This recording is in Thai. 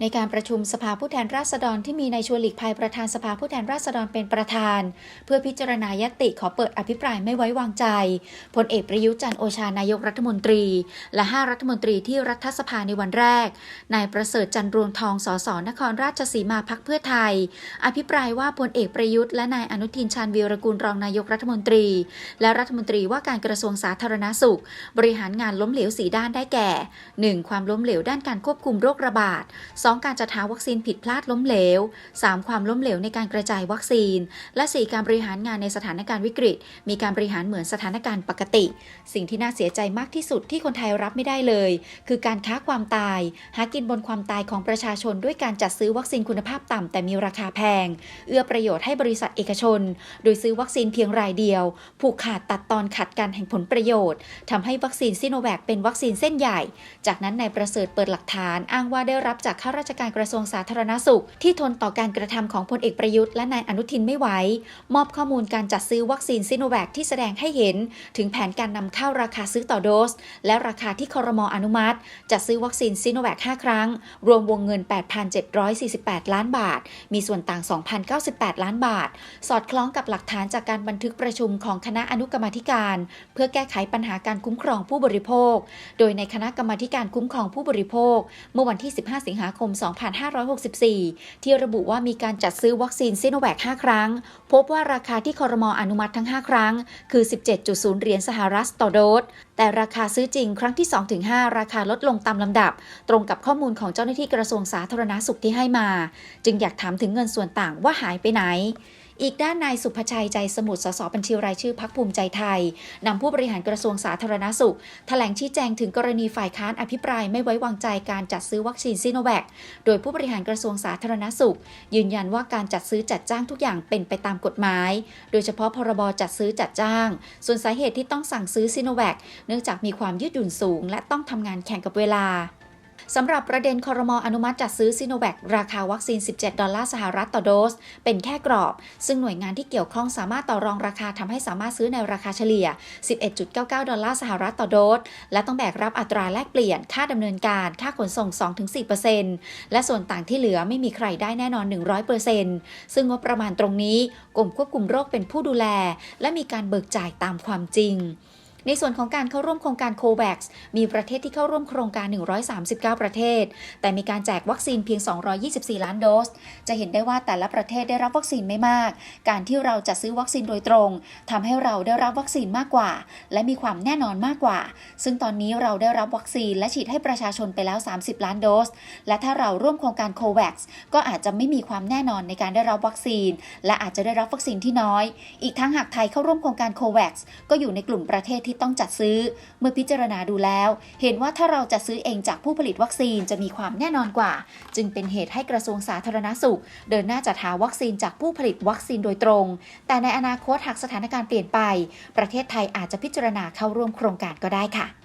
ในการประชุมสภาผู้แทนราษฎรที่มีนายชวนหลีกภัยประธานสภาผู้แทนราษฎรเป็นประธาน เพื่อพิจารณายติขอเปิดอภิปรายไม่ไว้วางใจพลเอกประยุทธ์จันโอชานายกรัฐมนตรี และ 5 รัฐมนตรีที่รัฐสภาในวันแรกนายประเสริฐจันรวงทองสสนครราชสีมาพักเพื่อไทย อภิปรายว่าพลเอกประยุทธ์และนายอนุทินชาญวีรกูลรองนายกรัฐมนตรี และรัฐมนตรีว่าการกระทรวงสาธารณสุข บริหารงานล้มเหลวสีด้านได้แก่ 1. ความล้มเหลวด้านการควบคุมโรคระบาด 2. การจัดหาวัคซีนผิดพลาดล้มเหลว 3. ความล้มเหลวในการกระจายวัคซีน และ 4. การบริหารงานในสถานการณ์วิกฤต มีการบริหารเหมือนสถานการณ์ปกติ สิ่งที่น่าเสียใจมากที่สุดที่คนไทยรับไม่ได้เลย คือการค้าความตาย หากินบนความตายของประชาชนด้วยการจัดซื้อวัคซีนคุณภาพต่ำแต่มีราคาแพง เอื้อประโยชน์ให้บริษัทเอกชน โดยซื้อวัคซีนเพียงรายเดียว ผูกขาดตัดตอนขัดกันแห่งผลประโยชน์ทำให้วัคซีนซิโนแวคเป็นวัคซีนเส้นใหญ่ จากนั้นนายประเสริฐเปิดหลักฐานอ้างว่าได้รับจากข้าราชการกระทรวงสาธารณสุข ที่ทนต่อการกระทำของพลเอกประยุทธ์และนายอนุทินไม่ไหว มอบข้อมูลการจัดซื้อวัคซีนซิโนแวคที่แสดงให้เห็น ถึงแผนการนำเข้าราคาซื้อต่อโดส และราคาที่คอรมออนุมัติ จัดซื้อวัคซีนซิโนแวค5ครั้ง รวมวงเงิน 8,748 ล้านบาท มีส่วนต่าง 2,098 ล้านบาท สอดคล้องกับหลักฐานจากการบันทึกประชุมของคณะอนุกรรมธิการ เพื่อแก้ไขปัญหาการคุ้มครองผู้บริโภค โดยในคณะกรรมธิการคุ้มครองผู้บริโภค เมื่อวันที่ 15 สิงหาคม2564 ที่ระบุว่ามีการจัดซื้อวัคซีนซิโนแวค 5 ครั้ง พบว่าราคาที่คอรมออนุมัติทั้ง 5 ครั้ง คือ 17.0 เหรียญสหรัฐต่อโดส แต่ราคาซื้อจริงครั้งที่ 2-5 ราคาลดลงตามลำดับ ตรงกับข้อมูลของเจ้าหน้าที่กระทรวงสาธารณาสุขที่ให้มา จึงอยากถามถึงเงินส่วนต่างว่าหายไปไหน อีกด้านนายสุภชัยใจสมุทรสสบัญชีรายชื่อพักภูมิใจไทยนำผู้บริหารกระทรวงสาธารณสุขแถลงชี้แจงถึงกรณีฝ่ายค้านอภิปรายไม่ไว้วางใจการจัดซื้อวัคซีนซิโนแวคโดยผู้บริหารกระทรวงสาธารณสุข ยืนยันว่าการจัดซื้อจัดจ้างทุกอย่างเป็นไปตามกฎหมาย โดยเฉพาะพรบจัดซื้อจัดจ้าง ส่วนสาเหตุที่ต้องสั่งซื้อซิโนแวคเนื่องจากมีความยืดหยุ่นสูง และต้องทำงานแข่งกับเวลา สำหรับประเด็นคอรมออนุมัติจัดซื้อซิโนแวคราคาวัคซีน 17 ดอลลาร์สหรัฐต่อโดส เป็นแค่กรอบ ซึ่งหน่วยงานที่เกี่ยวข้องสามารถต่อรองราคาทำให้สามารถซื้อในราคาเฉลี่ย 11.99 ดอลลาร์สหรัฐต่อโดส และต้องแบกรับอัตราแลกเปลี่ยน ค่าดำเนินการ ค่าขนส่ง 2-4%และส่วนต่างที่เหลือไม่มีใครได้แน่นอน 100%ซึ่งงบประมาณตรงนี้กรมควบคุมโรคเป็นผู้ดูแล และมีการเบิกจ่ายตามความจริง ในส่วนของการเข้าร่วมโครงการโควัคมีประเทศที่เข้าร่วมโครงการ 139 ประเทศ แต่มีการแจกวัคซีนเพียง 224 ล้านโดส จะเห็นได้ว่าแต่ละประเทศได้รับวัคซีนไม่มาก การที่เราจะซื้อวัคซีนโดยตรงทำให้เราได้รับวัคซีนมากกว่า และมีความแน่นอนมากกว่า ซึ่งตอนนี้เราได้รับวัคซีนและฉีดให้ประชาชนไปแล้ว 30 ล้านโดส และถ้าเราร่วมโครงการโควัคก็อาจจะไม่มีความแน่นอนในการได้รับวัคซีน และอาจจะได้รับวัคซีนที่น้อย อีกทั้งหากไทยเข้าร่วมโครงการโควัคก็อยู่ในกลุ่มประเทศที่ต้องจัดซื้อ เมื่อพิจารณาดูแล้ว เห็นว่าถ้าเราจัดซื้อเองจากผู้ผลิตวัคซีนจะมีความแน่นอนกว่า จึงเป็นเหตุให้กระทรวงสาธารณสุข เดินหน้าจัดหาวัคซีนจากผู้ผลิตวัคซีนโดยตรง แต่ในอนาคตหากสถานการณ์เปลี่ยนไป ประเทศไทยอาจจะพิจารณาเข้าร่วมโครงการก็ได้ค่ะ